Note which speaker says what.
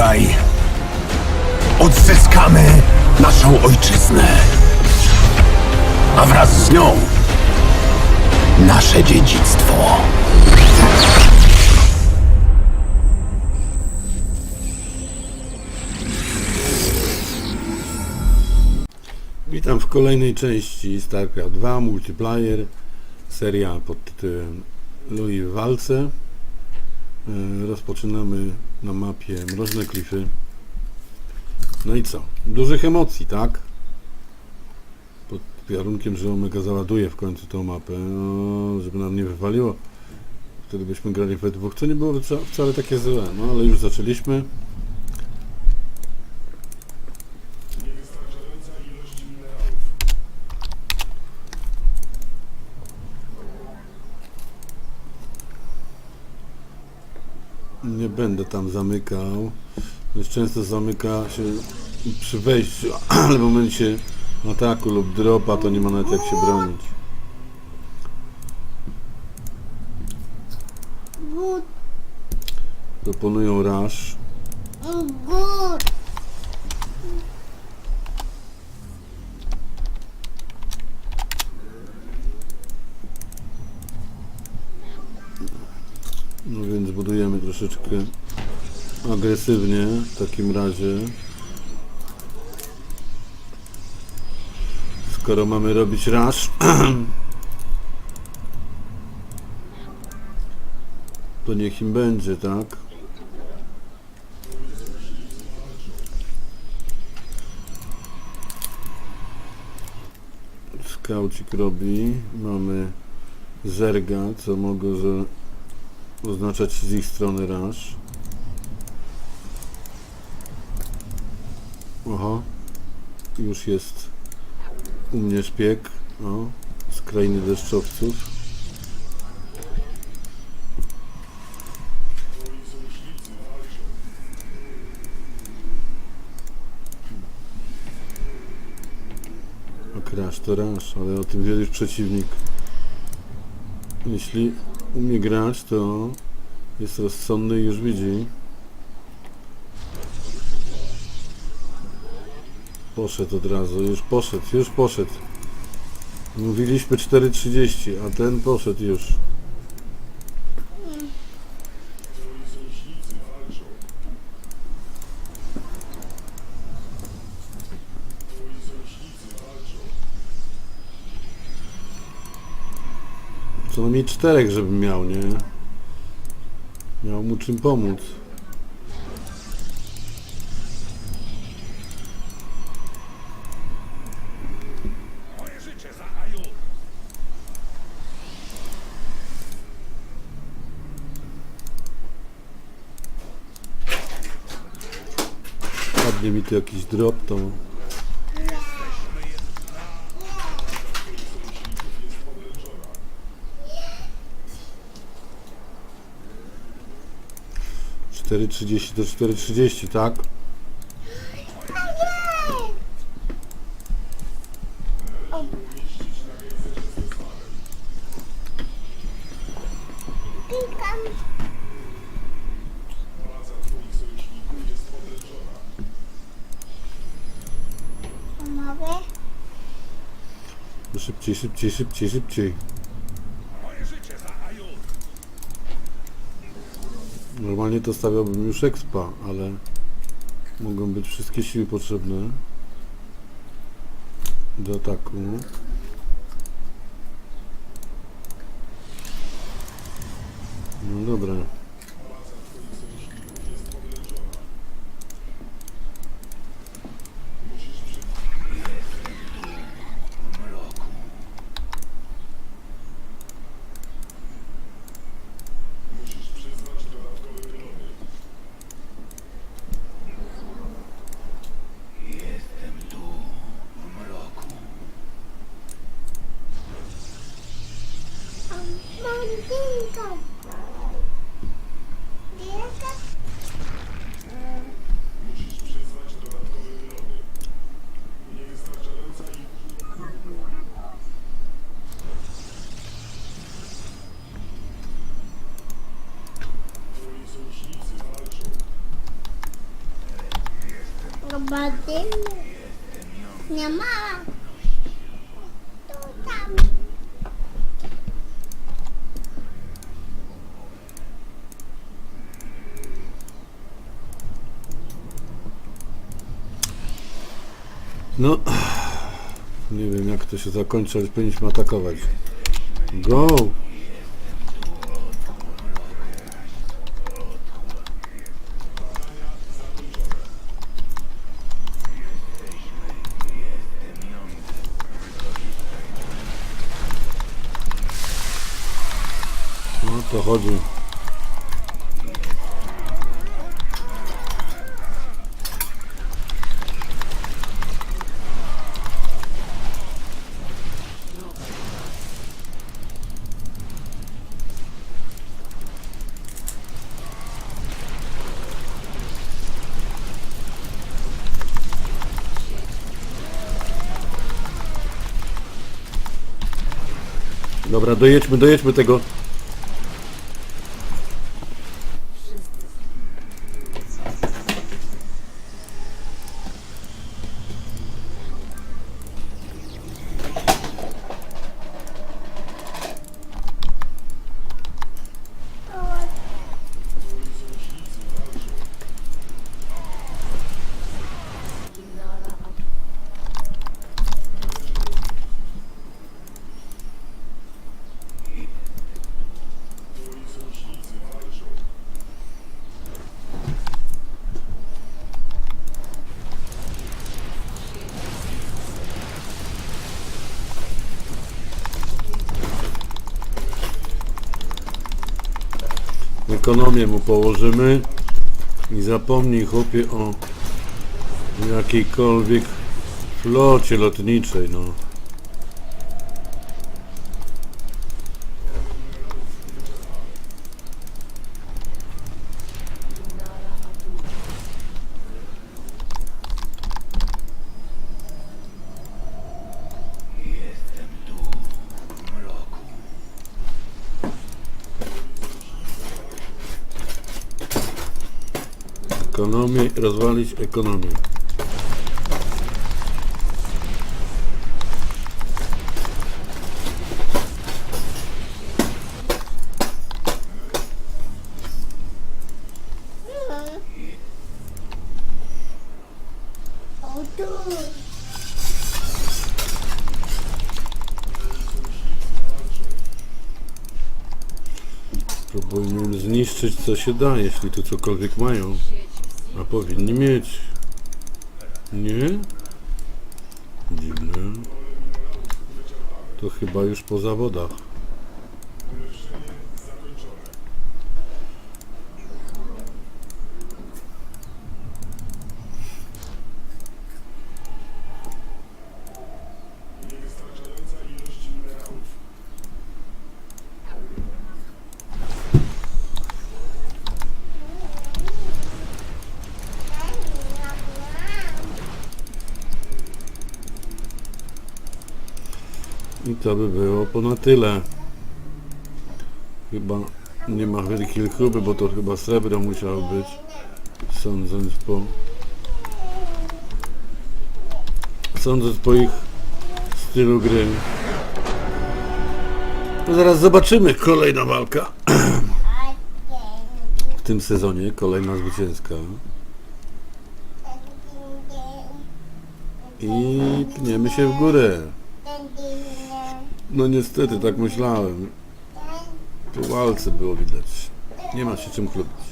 Speaker 1: Dzisiaj odzyskamy naszą ojczyznę, a wraz z nią nasze dziedzictwo.
Speaker 2: Witam w kolejnej części StarCraft 2 Multiplayer, seria pod tytułem Louis w walce. E, Rozpoczynamy na mapie Mroźne Klify. No i co? Dużych emocji, tak? Pod warunkiem, że Omega załaduje w końcu tą mapę, no, żeby nam nie wywaliło. Wtedy byśmy grali we dwóch, co nie było wca- wcale takie złe, no ale już zaczęliśmy. Nie będę tam zamykał. Dość często zamyka się przy wejściu, ale w momencie ataku lub dropa to nie ma nawet jak się bronić. Proponują rush. No więc budujemy troszeczkę agresywnie w takim razie. Skoro mamy robić rush, to niech im będzie, tak? Skaucik robi. Mamy zerga, co mogę za oznaczać z ich strony rush. Oho, już jest u mnie szpieg, o, z krainy deszczowców. Crash to rush, ale o tym wie już przeciwnik. Jeśli umie grać, to jest rozsądny i już widzi. Poszedł od razu, już poszedł, już poszedł. Mówiliśmy 4.30, a ten poszedł już. Co najmniej czterech, żebym miał, nie? Miał mu czym pomóc. Padnie mi tu jakiś drop, to... Cztery trzydzieści do cztery trzydzieści, tak?
Speaker 3: Pikam. Pomogę?
Speaker 2: Szybciej, szybciej, szybciej, szybciej. Normalnie to stawiałbym już expa, ale mogą być wszystkie siły potrzebne do ataku. No dobra.
Speaker 3: Badymy. Nie ma. Tam.
Speaker 2: No, nie wiem jak to się zakończy, ale powinniśmy atakować. Go! No to chodzi. Dobra, dojedźmy, dojedźmy tego. Ekonomię mu położymy i zapomnij chłopie o jakiejkolwiek flocie lotniczej, no. Ekonomię, rozwalić ekonomię. Próbujmy zniszczyć co się da, jeśli tu cokolwiek mają. Powinni mieć. Nie? Dziwne. To chyba już po zawodach. To by było ponad tyle. Chyba nie ma wielkiej chruby, bo to chyba srebro musiało być. Sądząc po... Sądząc po ich stylu gry. No zaraz zobaczymy. Kolejna walka w tym sezonie. Kolejna zwycięska. I pniemy się w górę. No niestety, tak myślałem. Po walce było widać. Nie ma się czym chlubić.